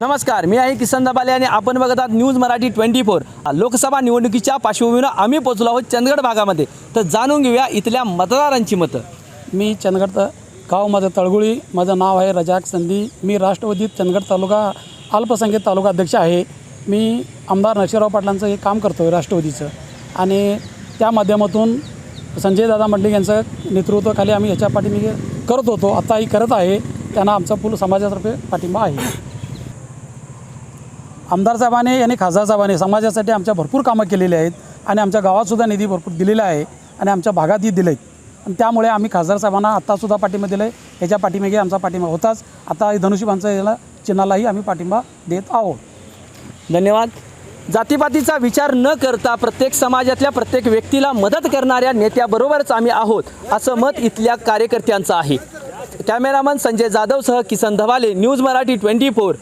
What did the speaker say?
नमस्कार मी आहे किसन दबाले आणि आपण बघत आहात news Marathi twenty four. Lok Sabha निवडणुकीच्या पार्श्वभूमीवर आम्ही पोहोचलो आहोत चंदगड भागामध्ये. तर जाणून घेऊया इथल्या मतदारांची मतं. मी चंदगड त गाव माझं तळगुळी माझं नाव आहे रजाक संधी. मी राष्ट्रवादी चंदगड तालुका अल्पसंख्याक तालुका अध्यक्ष आहे. मी आमदार नरसिंहराव पाटलांचं हे काम करतो आहे राष्ट्रवादीचं. आणि त्या माध्यमातून संजयदादा मंडलिक यांचं नेतृत्वाखाली आम्ही याच्या पाठीमागे करत होतो. आताही करत आहे. त्यांना आमचा पूर्ण समाजातर्फे पाठिंबा आहे. आमदार साहेबांनी आणि खासदार साहेबांनी समाजासाठी आमच्या भरपूर कामं केलेली आहेत आणि आमच्या गावातसुद्धा निधी भरपूर दिलेला आहे आणि आमच्या भागातही दिले आहेत आणि त्यामुळे आम्ही खासदार साहेबांना आत्तासुद्धा पाठिंबा दिला आहे याच्या पाठीमागे आमचा पाठिंबा होताच. आता धनुष्यबाणचं याला चिन्हालाही आम्ही पाठिंबा देत आहोत. धन्यवाद. जातीपातीचा विचार न करता प्रत्येक समाजातल्या प्रत्येक व्यक्तीला मदत करणाऱ्या नेत्याबरोबरच आम्ही आहोत असं मत इथल्या कार्यकर्त्यांचं आहे. Cameraman Sanjay जाधवसह Kisan Dhawale news Marathi twenty four.